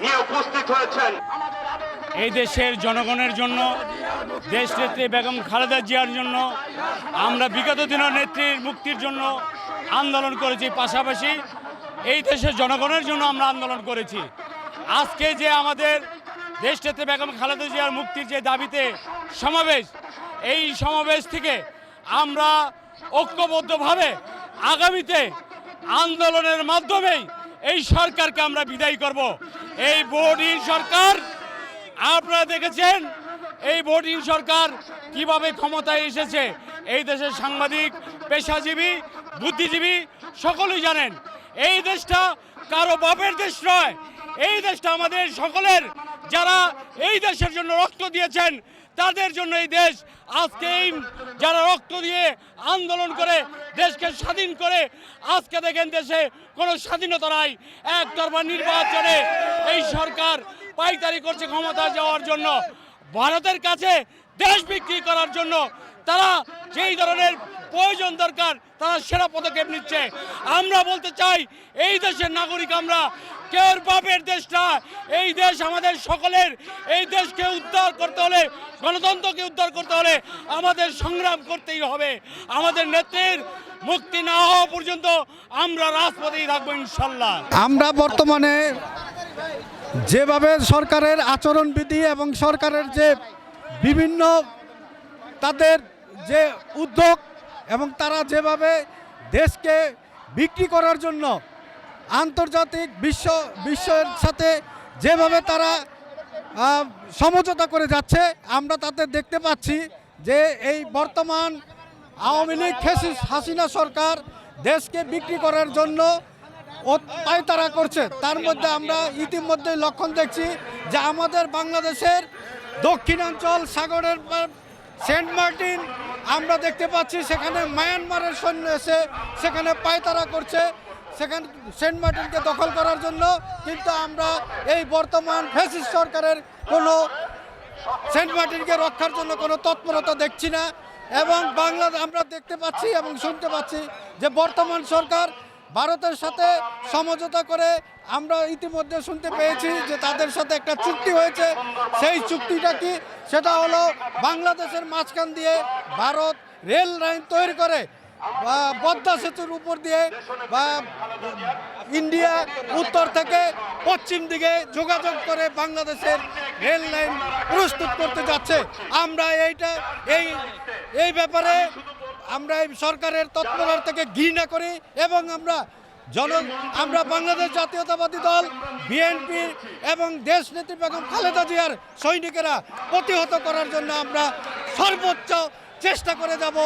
নিয়ে উপস্থিত হয়েছেন। এই দেশের জনগণের জন্য দেশ নেত্রী বেগম খালেদা জিয়ার জন্য, আমরা বিগত দিনের নেত্রীর মুক্তির জন্য আন্দোলন করেছি। পাশাপাশি এই দেশের জনগণের জন্য আমরা আন্দোলন করেছি। আজকে যে আমাদের দেশ নেত্রী বেগম খালেদা জিয়ার মুক্তির যে দাবিতে সমাবেশ, এই সমাবেশ থেকে আমরা ঐক্যবদ্ধভাবে আগামীতে আন্দোলনের মাধ্যমেই এই সরকারকে আমরা বিদায়ী করব। এই বোর্ডহীন সরকার, আপনারা দেখেছেন? এই ভোটিং সরকার কীভাবে ক্ষমতায় এসেছে? এই দেশের সাংবাদিক, পেশাজীবী, বুদ্ধিজীবী, সকলেই জানেন, এই দেশটা কারও বাপের দেশ নয়। এই দেশটা আমাদের সকলের। যারা এই দেশের জন্য রক্ত দিয়েছেন, তাদের জন্য এই দেশ আজকে এই যারা রক্ত দিয়ে আন্দোলন করে দেশকে স্বাধীন করে আজকে দেখেন দেশে কোনো স্বাধীনতা নাই। একতরফা নির্বাচনে এই সরকার পাইকারি করছে ক্ষমতা যাওয়ার জন্য। ভারতের কাছে দেশ বিক্রি করার জন্য তারা যেই ধরনের প্রয়োজন দরকার, তারা সেরা পদক্ষেপ নিচ্ছে। আমরা বলতে চাই, এই দেশের নাগরিক আমরা কেউ বাপের দেশ না। এই দেশ আমাদের সকলের। এই দেশকে উদ্ধার করতে হলে, গণতন্ত্রকে উদ্ধার করতে হলে আমাদের সংগ্রাম করতেই হবে। আমাদের নেত্রীর মুক্তি না হওয়া পর্যন্ত আমরা রাজপথেই থাকব ইনশাল্লাহ। আমরা বর্তমানে যেভাবে সরকারের আচরণবিধি এবং সরকারের যে বিভিন্ন তাদের যে উদ্যোগ এবং তারা যেভাবে দেশকে বিক্রি করার জন্য আন্তর্জাতিক বিশ্ব, বিশ্বের সাথে যেভাবে তারা সমঝোতা করে যাচ্ছে, আমরা তাতে দেখতে পাচ্ছি যে এই বর্তমান আওয়ামী লীগ ফেসিস হাসিনা সরকার দেশকে বিক্রি করার জন্য পায়তারা করছে। তার মধ্যে আমরা ইতিমধ্যে লক্ষণ দেখছি যে আমাদের বাংলাদেশের দক্ষিণাঞ্চল সাগরের সেন্ট মার্টিন আমরা দেখতে পাচ্ছি, সেখানে মায়ানমারের সৈন্য এসে সেখানে পায়তারা করছে। সেখানে সেন্ট মার্টিনকে দখল করার জন্য কিন্তু আমরা এই বর্তমান ফেসিস সরকারের কোনো সেন্ট মার্টিনকে রক্ষার জন্য কোনো তৎপরতা দেখছি না। এবং বাংলা আমরা দেখতে পাচ্ছি এবং শুনতে পাচ্ছি যে বর্তমান সরকার ভারতের সাথে সমঝোতা করে আমরা ইতিমধ্যে শুনতে পেয়েছি যে তাদের সাথে একটা চুক্তি হয়েছে। সেই চুক্তিটা কি? সেটা হলো বাংলাদেশের মাঝখান দিয়ে ভারত রেল লাইন তৈরি করে। বা পদ্মা সেতুর উপর দিয়ে বা ইন্ডিয়া উত্তর থেকে পশ্চিম দিকে যোগাযোগ করে বাংলাদেশের রেল লাইন প্রস্তুত করতে যাচ্ছে। আমরা এইটা, এই এই ব্যাপারে আমরা এই সরকারের তৎপরতা থেকে ঘৃণা করি এবং আমরা জন, আমরা বাংলাদেশ জাতীয়তাবাদী দল, বিএনপি এবং দেশ নেত্রী বেগম খালেদা জিয়ার সৈনিকেরা প্রতিহত করার জন্য আমরা সর্বোচ্চ চেষ্টা করে যাব।